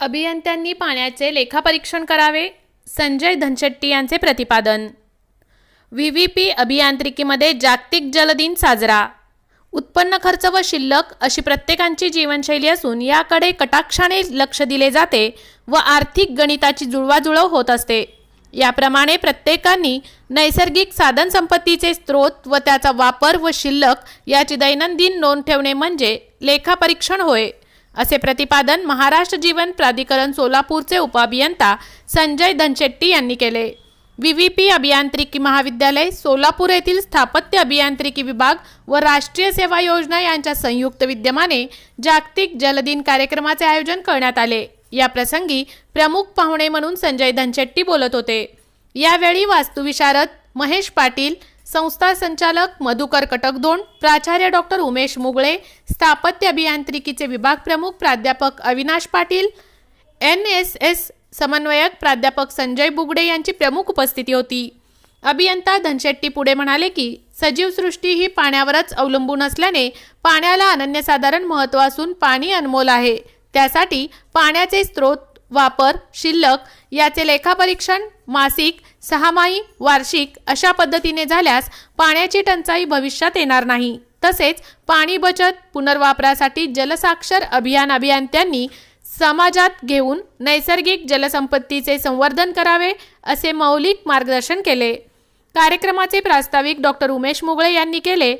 अभियंत्यांनी पाण्याचे लेखापरीक्षण करावे संजय धनशेट्टी यांचे प्रतिपादन. व्ही व्ही पी अभियांत्रिकीमध्ये जागतिक जलदिन साजरा. उत्पन्न खर्च व शिल्लक अशी प्रत्येकांची जीवनशैली असून याकडे कटाक्षाने लक्ष दिले जाते व आर्थिक गणिताची जुळवाजुळव होत असते. याप्रमाणे प्रत्येकाने नैसर्गिक साधनसंपत्तीचे स्रोत व त्याचा वापर व शिल्लक याची दैनंदिन नोंद ठेवणे म्हणजे लेखापरीक्षण होय. असे प्रतिपादन महाराष्ट्र जीवन प्राधिकरण सोलापूरचे उपअभियंता संजय धनशेट्टी यांनी केले. व्ही व्ही पी अभियांत्रिकी महाविद्यालय सोलापूर येथील स्थापत्य अभियांत्रिकी विभाग व राष्ट्रीय सेवा योजना यांच्या संयुक्त विद्यमाने जागतिक जलदिन कार्यक्रमाचे आयोजन करण्यात आले. या प्रसंगी प्रमुख पाहुणे म्हणून संजय धनशेट्टी बोलत होते. यावेळी वास्तुविशारद महेश पाटील संस्था संचालक मधुकर कटकदोंड प्राचार्य डॉक्टर उमेश मुगळे स्थापत्य अभियांत्रिकीचे विभाग प्रमुख प्राध्यापक Avinash Patil N S S समन्वयक प्राध्यापक संजय बुगडे यांची प्रमुख उपस्थिती होती. अभियंता धनशेट्टी पुढे म्हणाले की सजीव सृष्टी ही पाण्यावरच अवलंबून असल्याने पाण्याला अनन्यसाधारण महत्त्व असून पाणी अनमोल आहे. त्यासाठी पाण्याचे स्रोत वापर शिल्लक याचे लेखापरीक्षण मासिक सहामाही वार्षिक अशा पद्धतीने झाल्यास पाण्याची टंचाई भविष्यात येणार नाही. तसेच पाणी बचत पुनर्वापरासाठी जलसाक्षर अभियान अभियंत्यांनी समाजात घेऊन नैसर्गिक जलसंपत्तीचे संवर्धन करावे असे मौलिक मार्गदर्शन केले. कार्यक्रमाचे प्रास्ताविक डॉक्टर उमेश मुगळे यांनी केले.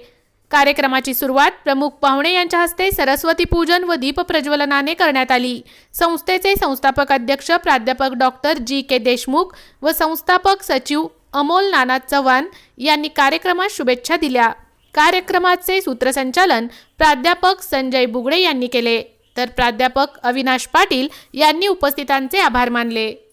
कार्यक्रमाची सुरुवात प्रमुख पाहुणे यांच्या हस्ते सरस्वती पूजन व दीप प्रज्वलनाने करण्यात आली. संस्थेचे संस्थापक अध्यक्ष प्राध्यापक डॉक्टर जी के देशमुख व संस्थापक सचिव अमोल नाना चव्हाण यांनी कार्यक्रमात शुभेच्छा दिल्या. कार्यक्रमाचे सूत्रसंचालन प्राध्यापक संजय बुगडे यांनी केले. तर प्राध्यापक अविनाश पाटील यांनी उपस्थितांचे आभार मानले.